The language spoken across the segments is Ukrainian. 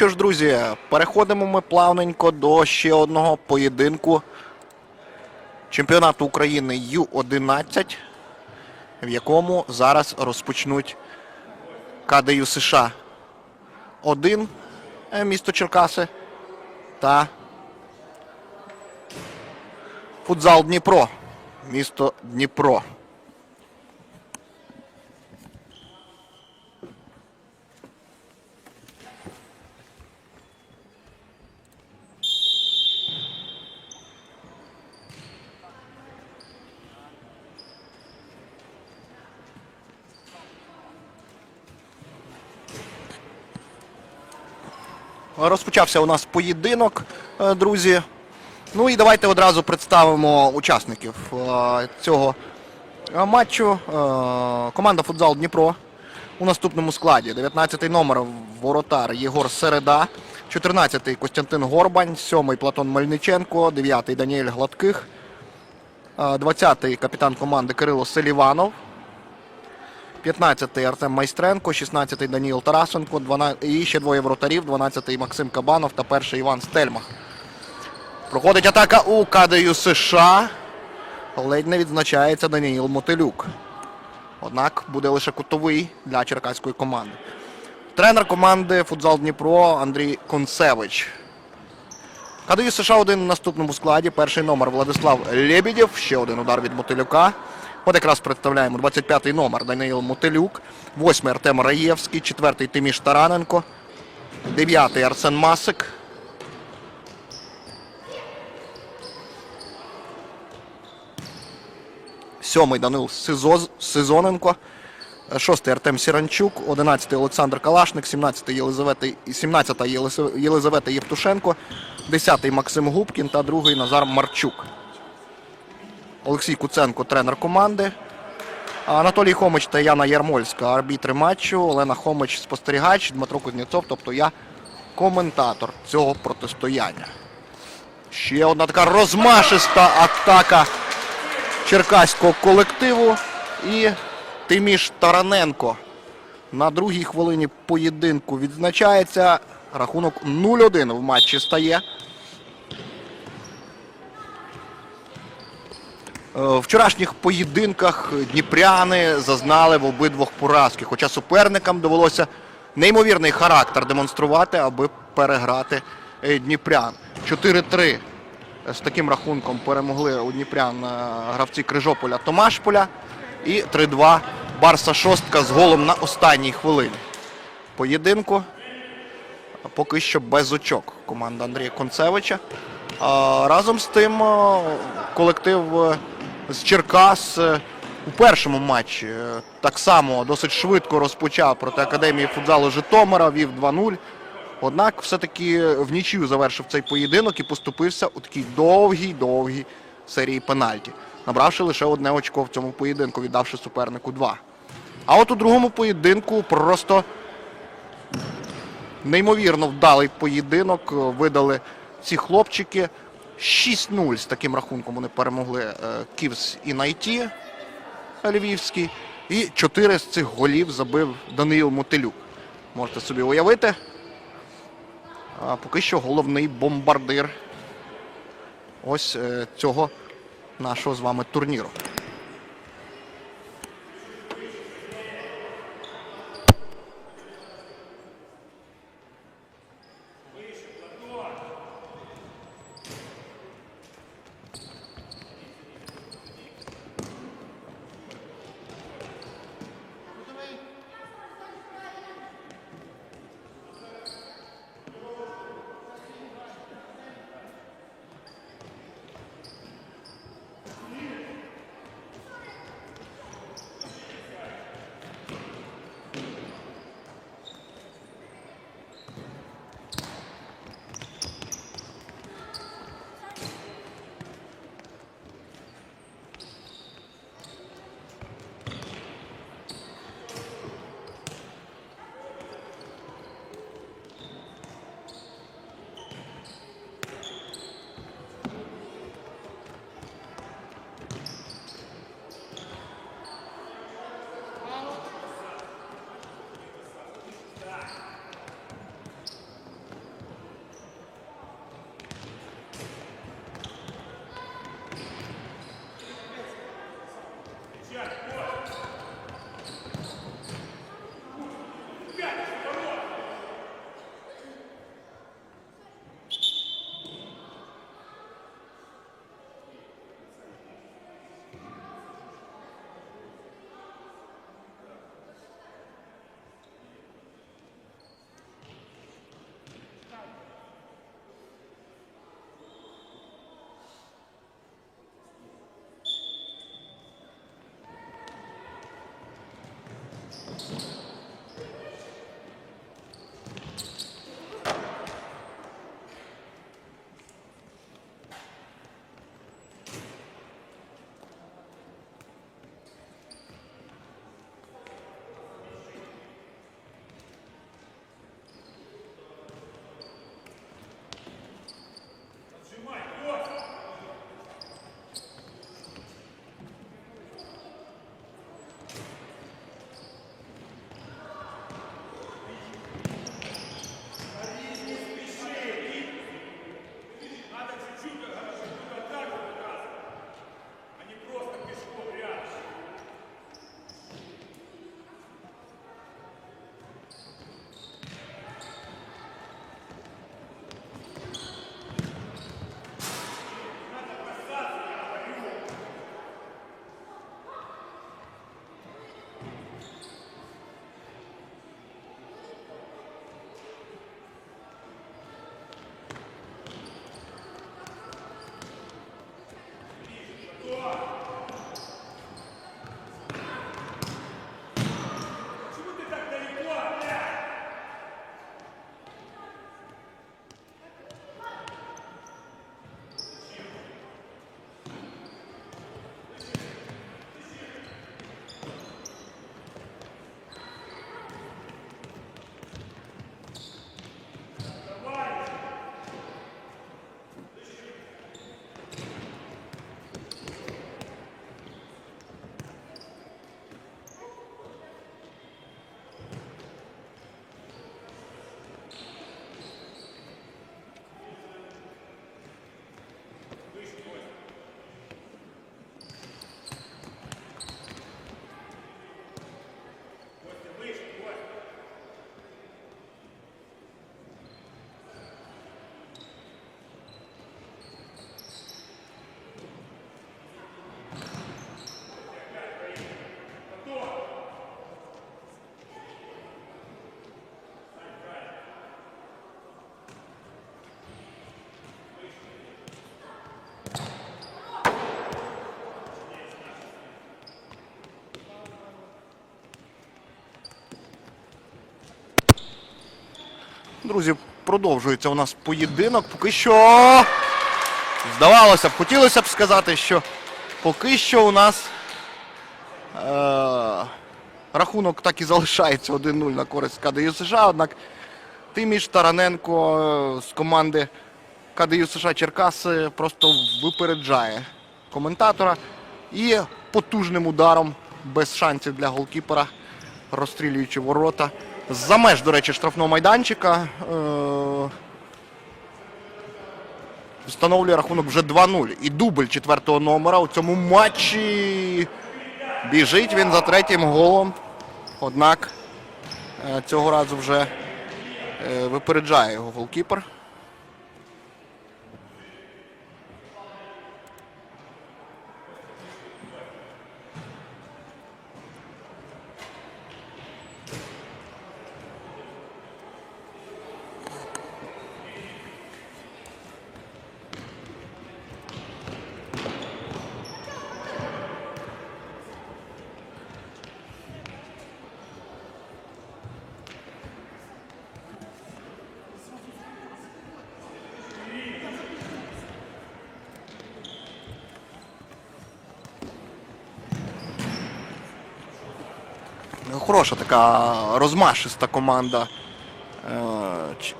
що ж, друзі, переходимо ми плавненько до ще одного поєдинку чемпіонату України Ю-11, в якому зараз розпочнуть КДЮ США 1 е, місто Черкаси та футзал Дніпро, місто Дніпро. Розпочався у нас поєдинок, е, друзі. Ну і давайте одразу представимо учасників е, цього е, матчу. Команда футзал Дніпро у наступному складі. 19-й номер воротар Єгор Середа, 14-й Костянтин Горбань, 7-й Платон Мельниченко, 9-й Даніель Гладких, е, 20-й капітан команди Кирило Селіванов. 15-й Артем Майстренко, 16-й Даніл Тарасенко, 12... і ще двоє воротарів, 12-й Максим Кабанов та перший Іван Стельмах. Проходить атака у КДЮ США. Ледь не відзначається Даніїл Мотилюк. Однак буде лише кутовий для черкаської команди. Тренер команди футзал Дніпро Андрій Концевич. КДЮ США один в наступному складі. Перший номер Владислав Лебідєв. Ще один удар від Мотилюка. От якраз представляємо 25-й номер Даниїл Мотилюк, 8-й Артем Раєвський, 4-й Тиміш Тараненко, 9-й Арсен Масик. Сьомий Данил Сизоз, Сизоненко, 6-й Артем Сіранчук, 11-й Олександр Калашник, 17-й Єлизавета, 17-та Єлизавета Євтушенко, 10-й Максим Губкін та 2-й Назар Марчук. Олексій Куценко, тренер команди. Анатолій Хомич та Яна Ярмольська, арбітри матчу. Олена Хомич, спостерігач, Дмитро Кузнєцов, тобто я коментатор цього протистояння. Ще одна така розмашиста атака черкаського колективу. І Тиміш Тараненко на другій хвилині поєдинку відзначається. Рахунок 0-1 в матчі стає. Е, В вчорашніх поєдинках дніпряни зазнали в обидвох поразки, хоча суперникам довелося неймовірний характер демонструвати, аби переграти е, дніпрян. 4-3 з таким рахунком перемогли у дніпрян е, гравці Крижополя Томашполя. І 3-2 Барса Шостка з голом на останній хвилині. Поєдинку поки що без очок команда Андрія Концевича. Разом з тим е, колектив е, з Черкас е, у першому матчі е, так само досить швидко розпочав проти Академії футзалу Житомира, вів 2-0. Однак все-таки в нічию завершив цей поєдинок і поступився у такій довгій-довгій серії пенальті, набравши лише одне очко в цьому поєдинку, віддавши супернику 2. А от у другому поєдинку просто неймовірно вдалий поєдинок е, видали ці хлопчики. 6-0 з таким рахунком вони перемогли е, Ківс і Найті Львівський. І 4 з цих голів забив Даниїл Мотилюк. Можете собі уявити. А поки що головний бомбардир ось е, цього нашого з вами турніру. Друзі, продовжується у нас поєдинок. Поки що. Здавалося б, хотілося б сказати, що поки що у нас е- рахунок так і залишається 1-0 на користь КДЮ США. Однак Тиміш Тараненко е, з команди КДЮ США Черкаси просто випереджає коментатора і потужним ударом без шансів для голкіпера, розстрілюючи ворота. За меж, до речі, штрафного майданчика. Е- Встановлює рахунок вже 2-0. І дубль четвертого номера у цьому матчі. Біжить він за третім голом. Однак е, цього разу вже е, випереджає його голкіпер. Хороша така розмашиста команда е,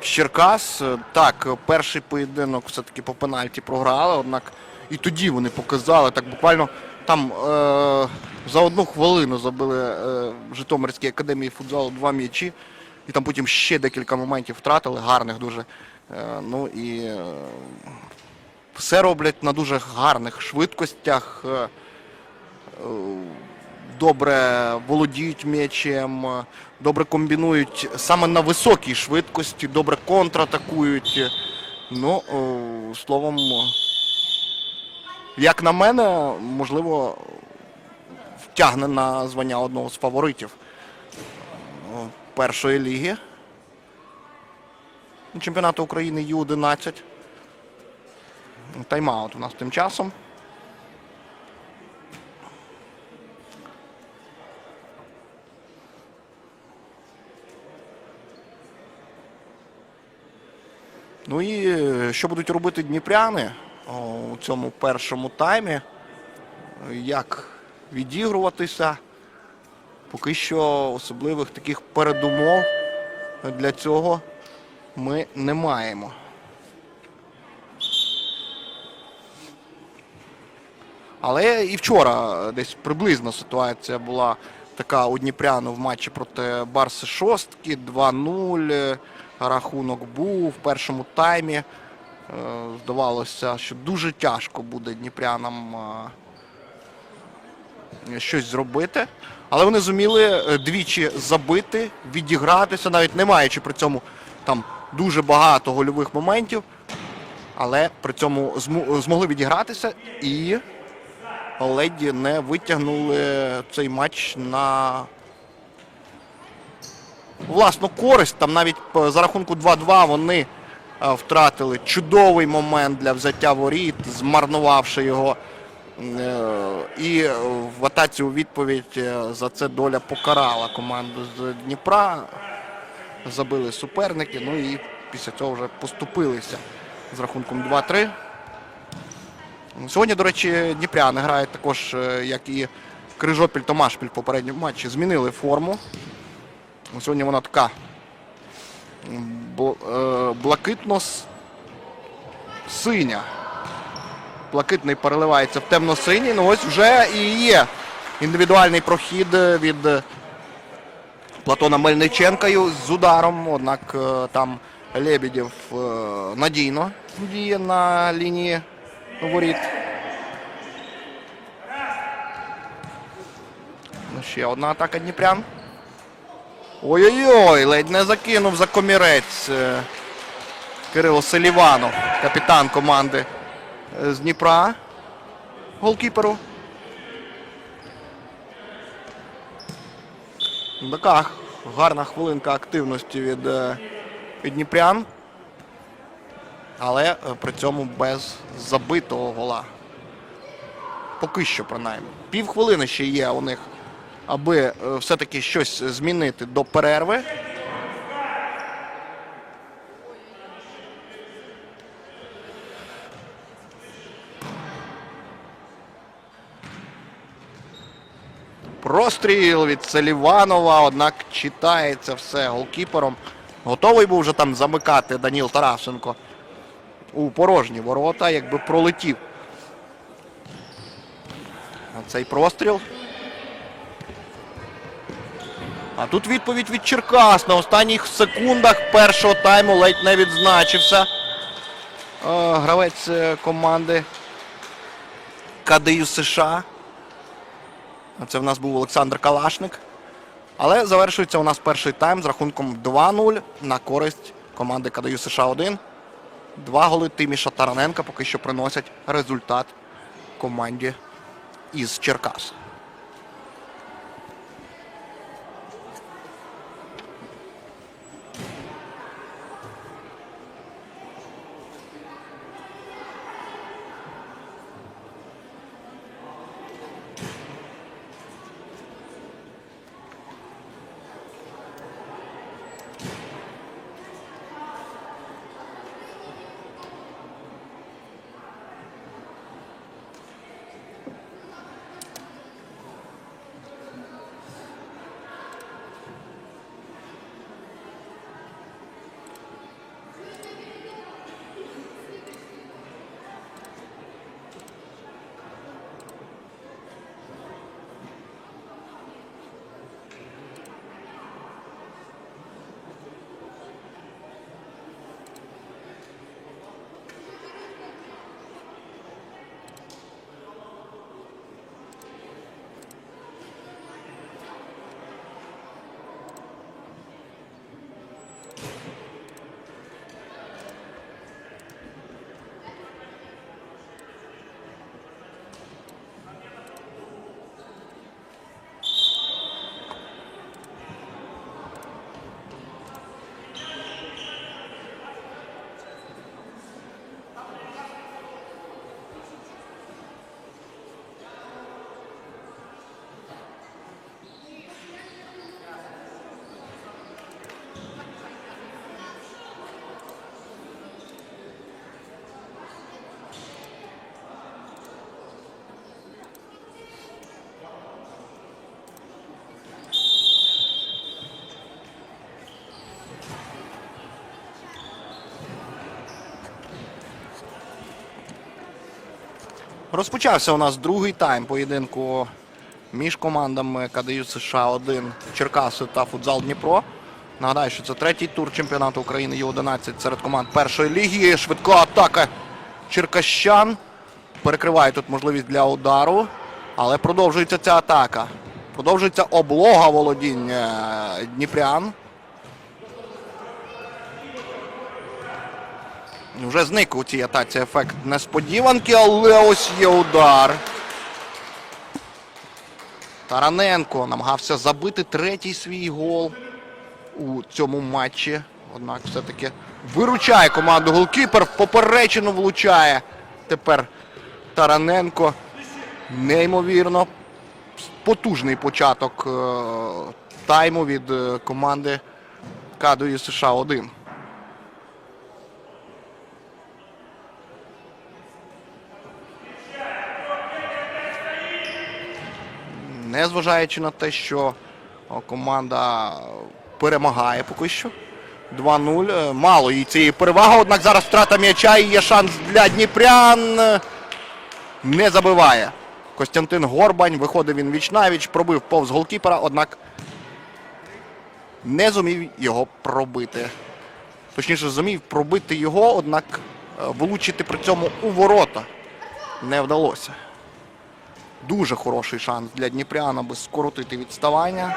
Черкас. Так, перший поєдинок все-таки по пенальті програли, однак і тоді вони показали так буквально там е, за одну хвилину забили е, в Житомирській академії футзалу два м'ячі. І там потім ще декілька моментів втратили, гарних дуже. Е, ну і е, все роблять на дуже гарних швидкостях. е, е, добре володіють м'ячем, добре комбінують саме на високій швидкості, добре контратакують. Ну, словом, як на мене, можливо, втягне на звання одного з фаворитів першої ліги. Чемпіонату України Ю-11. Тайм-аут у нас тим часом. Ну і е, що будуть робити дніпряни у цьому першому таймі? Е, Як відігруватися? Поки що особливих таких передумов для цього ми не маємо. Але і вчора десь приблизна ситуація була така у Дніпряну в матчі проти Барси Шостки. 2-0. Рахунок був в першому таймі. Е, Здавалося, що дуже тяжко буде дніпрянам е, щось зробити. Але вони зуміли е, двічі забити, відігратися, навіть не маючи при цьому там дуже багато гольових моментів. Але при цьому змогли відігратися і леді не витягнули цей матч на власну користь. Там навіть е, за рахунку 2-2 вони е, втратили чудовий момент для взяття воріт, змарнувавши його. Е, І в атаці у відповідь за це доля покарала команду з Дніпра. Забили суперники, ну і після цього вже поступилися з рахунком 2-3. Сьогодні, до речі, Дніпряни грають також, як і Крижопіль Томашпіль в попередньому матчі. Змінили форму. Сьогодні вона така е, блакитно-синя. Блакитний переливається в темно-синій. Ну ось вже і є індивідуальний прохід від Платона Мельниченка з ударом. Однак е, там Лебедєв е, надійно діє на лінії воріт. Ну, ще одна атака Дніпрян. Ой-ой-ой, ледь не закинув за комірець е, Кирило Селіванов, капітан команди е, з Дніпра. Голкіперу. Така гарна хвилинка активності від, е, від Дніпрян. Але при цьому без забитого гола. Поки що, принаймні. Півхвилини ще є у них, аби е, все-таки щось змінити до перерви. Простріл від Селіванова, однак читається все голкіпером. Готовий був вже там замикати Даніл Тарасенко у порожні ворота, якби пролетів. Цей простріл. А тут відповідь від Черкас. На останніх секундах першого тайму ледь не відзначився. Е, Гравець е, команди КДЮ США. Це в нас був Олександр Калашник. Але завершується у нас перший тайм з рахунком 2-0 на користь команди КДЮ США 1. Два голи Тиміша Тараненка поки що приносять результат команді із Черкас. Розпочався у нас другий тайм поєдинку між командами КДЮ США 1 Черкаси та Футзал Дніпро. Нагадаю, що це третій тур чемпіонату України Ю-11 серед команд першої ліги. Швидка атака черкащан. Перекриває тут можливість для удару. Але продовжується ця атака. Продовжується облога володіння Дніпрян. Вже зник у цій атаці ефект несподіванки, але ось є удар. Тараненко намагався забити третій свій гол у цьому матчі. Однак все-таки виручає команду голкіпер. Поперечину влучає тепер Тараненко. Неймовірно. Потужний початок е, тайму від е, команди Кадою США 1. Незважаючи на те, що команда перемагає поки що. 2-0. Е, Мало їй цієї переваги, однак зараз втрата м'яча і є шанс для Дніпрян. Е, Не забиває. Костянтин Горбань. Виходив він віч навіч, пробив повз голкіпера, однак не зумів його пробити. Точніше, зумів пробити його, однак е, влучити при цьому у ворота не вдалося. Дуже хороший шанс для Дніпряна, аби скоротити відставання.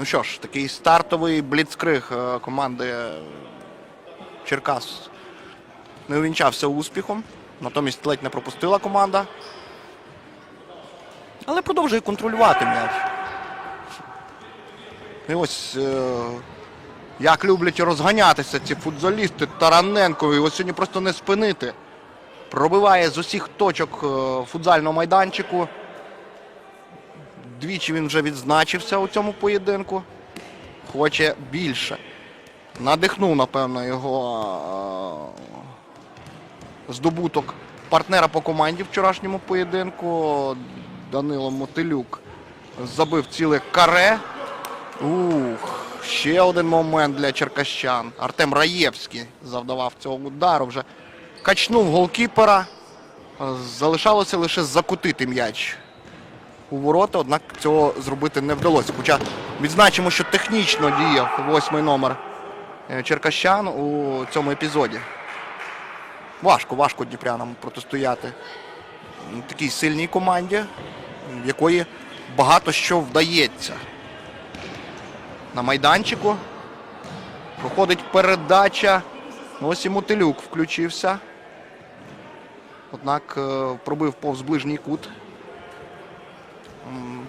Ну що ж, такий стартовий бліцкриг е, команди Черкас не увінчався успіхом. Натомість ледь не пропустила команда. Але продовжує контролювати м'яч. І ось е, як люблять розганятися ці футзалісти Тараненко. Його сьогодні просто не спинити. Пробиває з усіх точок е, футзального майданчику. Двічі він вже відзначився у цьому поєдинку. Хоче більше. Надихнув, напевно, його е, здобуток партнера по команді в вчорашньому поєдинку. Данило Мотилюк забив ціле каре. Ух, ще один момент для черкащан. Артем Раєвський завдавав цього удару. Вже качнув голкіпера. Залишалося лише закутити м'яч у ворота, однак цього зробити не вдалося. Хоча відзначимо, що технічно діяв восьмий номер е, черкащан у цьому епізоді. Важко, важко дніпрянам протистояти такій сильній команді, в якої багато що вдається. На майданчику проходить передача. Ось і Мотилюк включився. Однак е, пробив повз ближній кут.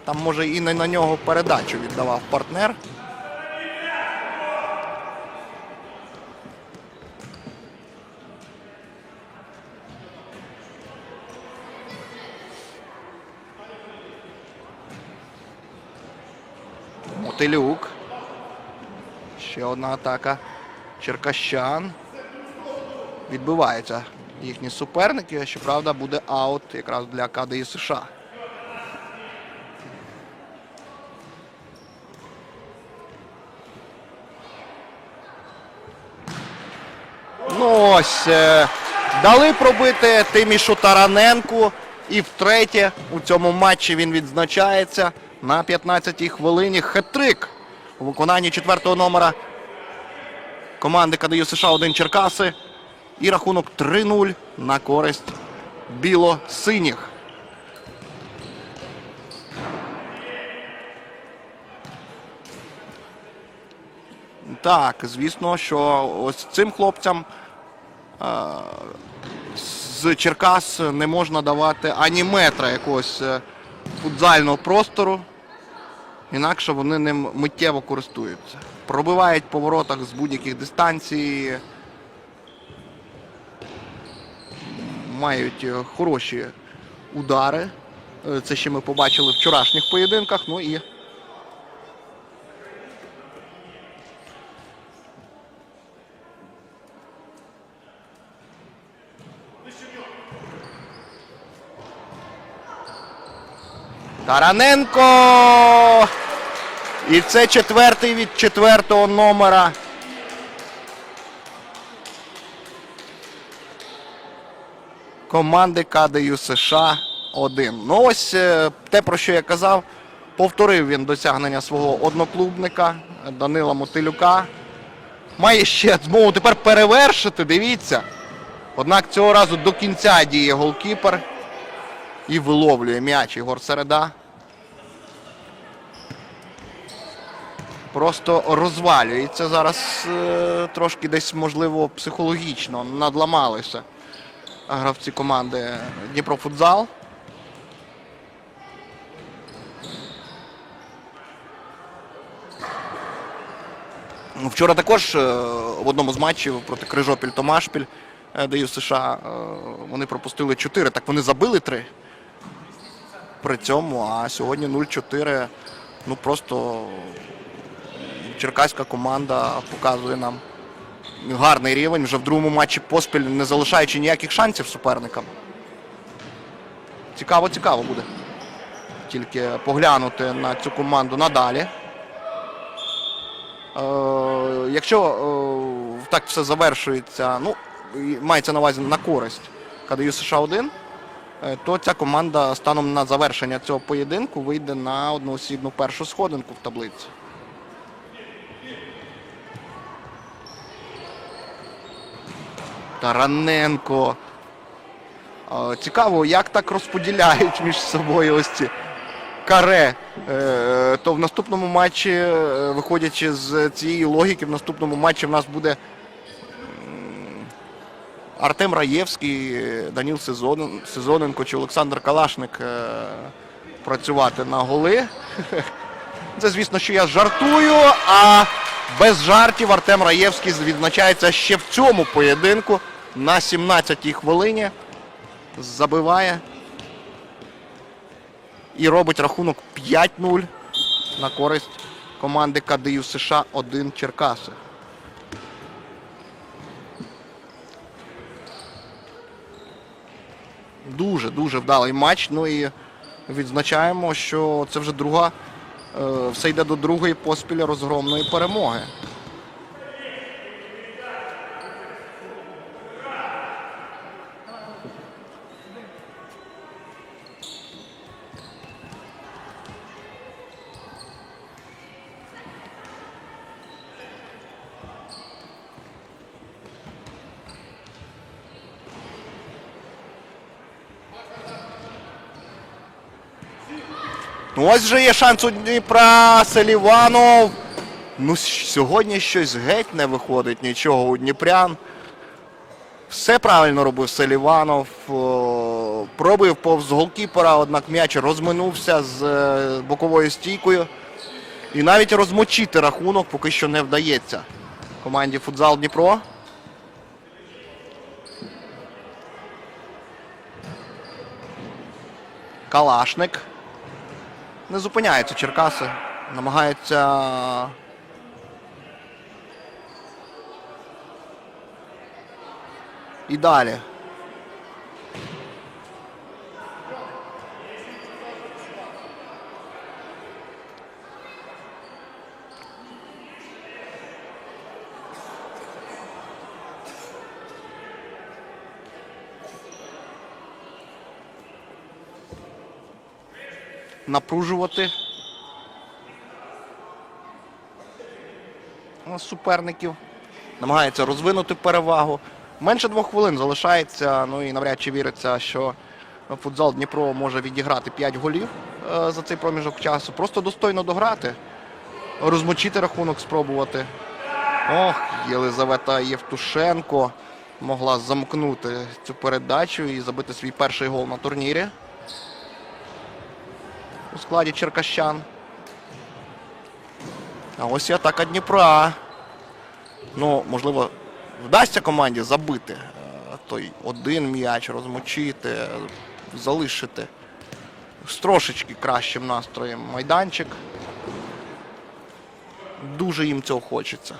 Там, може, і на нього передачу віддавав партнер. Мотилюк. Ще одна атака черкащан. Відбиваються їхні суперники. Щоправда, буде аут якраз для КДІ США. Ну ось е, дали пробити Тимішу Тараненку. І втретє у цьому матчі він відзначається на 15-й хвилині. Хет-трик у виконанні четвертого номера команди КДЮ США 1 Черкаси. І рахунок 3-0 на користь біло-синіх. Так, звісно, що ось цим хлопцям з Черкас не можна давати ані метра якогось е, футзального простору. Інакше вони ним миттєво користуються. Пробивають по воротах з будь-яких дистанцій. Мають е, хороші удари. Е, Це ще ми побачили в вчорашніх поєдинках. Ну і Тараненко. І це четвертий від четвертого номера. Команди КДЮ США 1. Ну ось е, те, про що я казав, повторив він досягнення свого одноклубника Данила Мотилюка. Має ще змогу тепер перевершити, дивіться. Однак цього разу до кінця діє голкіпер і виловлює м'яч Ігор Середа. Просто розвалюється зараз е, трошки десь, можливо, психологічно надламалися гравці команди Дніпрофутзал. Вчора також е, в одному з матчів проти Крижопіль Томашпіль е, даю США вони пропустили 4, так вони забили 3 при цьому, а сьогодні 0-4. Ну просто черкаська команда показує нам гарний рівень вже в другому матчі поспіль, не залишаючи ніяких шансів суперникам. Цікаво, цікаво буде. Тільки поглянути на цю команду надалі. Е, якщо е, так все завершується, ну, мається на увазі на користь КДЮ США 1, е, то ця команда станом на завершення цього поєдинку вийде на одноосібну першу сходинку в таблиці. Тараненко. Цікаво, як так розподіляють між собою ось ці каре, е, то в наступному матчі, е, виходячи з цієї логіки, в наступному матчі в нас буде Артем Раєвський, Даніл Сезонен- Сезоненко чи Олександр Калашник е, працювати на голи. Це, звісно, що я жартую, а без жартів Артем Раєвський відзначається ще в цьому поєдинку на 17-й хвилині. Забиває і робить рахунок 5-0 на користь команди КДЮ США 1 Черкаси. Дуже дуже вдалий матч. Ну і відзначаємо, що це вже друга. Е, Все йде до другої поспіль розгромної перемоги. Ну, ось вже є шанс у Дніпра. Селіванов. Ну, сьогодні щось геть не виходить нічого у Дніпрян. Все правильно робив Селіванов. Пробив повз голкіпера, однак м'яч розминувся з е, боковою стійкою. І навіть розмочити рахунок поки що не вдається. Команді футзал Дніпро. Калашник. Не зупиняються Черкаси. Намагаються. І далі. Напружувати суперників. Намагається розвинути перевагу. Менше двох хвилин залишається. Ну і навряд чи віриться, що футзал Дніпро може відіграти 5 голів е, за цей проміжок часу. Просто достойно дограти, розмочити рахунок, спробувати. Ох, Єлизавета Євтушенко могла замкнути цю передачу і забити свій перший гол на турнірі складі Черкащан. А ось і атака Дніпра. Ну, можливо, вдасться команді забити е, той один м'яч, розмочити, залишити з трошечки кращим настроєм майданчик. Дуже їм цього хочеться.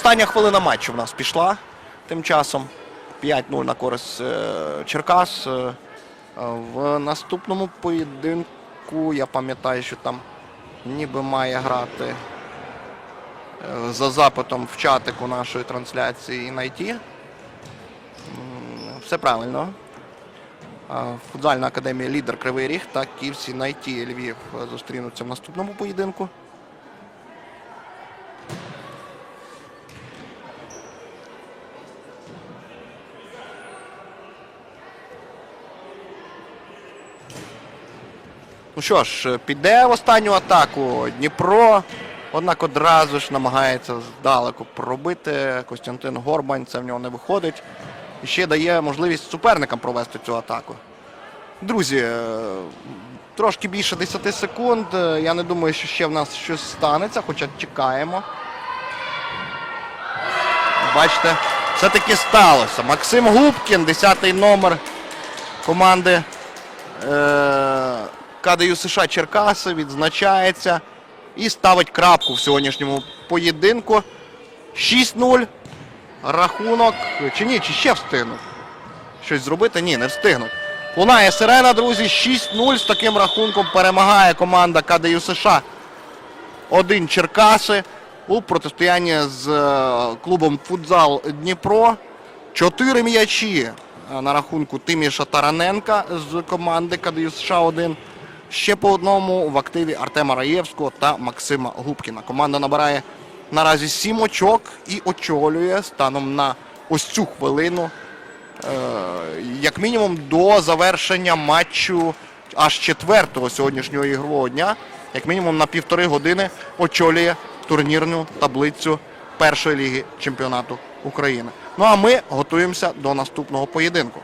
Остання хвилина матчу в нас пішла тим часом. 5-0 на користь е, Черкас. Е, В наступному поєдинку я пам'ятаю, що там ніби має грати е, за запитом в чатику нашої трансляції на IT. М, Все правильно. Футзальна академія Лідер Кривий Ріг та Київсі Найті Львів зустрінуться в наступному поєдинку. Ну що ж, піде в останню атаку Дніпро. Однак одразу ж намагається здалеку пробити. Костянтин Горбань, це в нього не виходить. І ще дає можливість суперникам провести цю атаку. Друзі, е, трошки більше 10 секунд. Е, Я не думаю, що ще в нас щось станеться, хоча чекаємо. Бачите, все-таки сталося. Максим Губкін, 10-й номер команди. Е, КДЮ США Черкаси відзначається і ставить крапку в сьогоднішньому поєдинку. 6-0. Рахунок. Чи ні, чи ще встигнуть? Щось зробити? Ні, не встигнуть. Лунає сирена, друзі. 6-0 з таким рахунком перемагає команда КДЮ США. Один Черкаси у протистоянні з е, клубом Футзал Дніпро. Чотири м'ячі е, на рахунку Тиміша Тараненка з команди КДЮ США 1 Ще по одному в активі Артема Раєвського та Максима Губкіна. Команда набирає наразі сім очок і очолює станом на ось цю хвилину е, як мінімум до завершення матчу аж четвертого сьогоднішнього ігрового дня, як мінімум на півтори години очолює турнірну таблицю першої ліги чемпіонату України. Ну а ми готуємося до наступного поєдинку.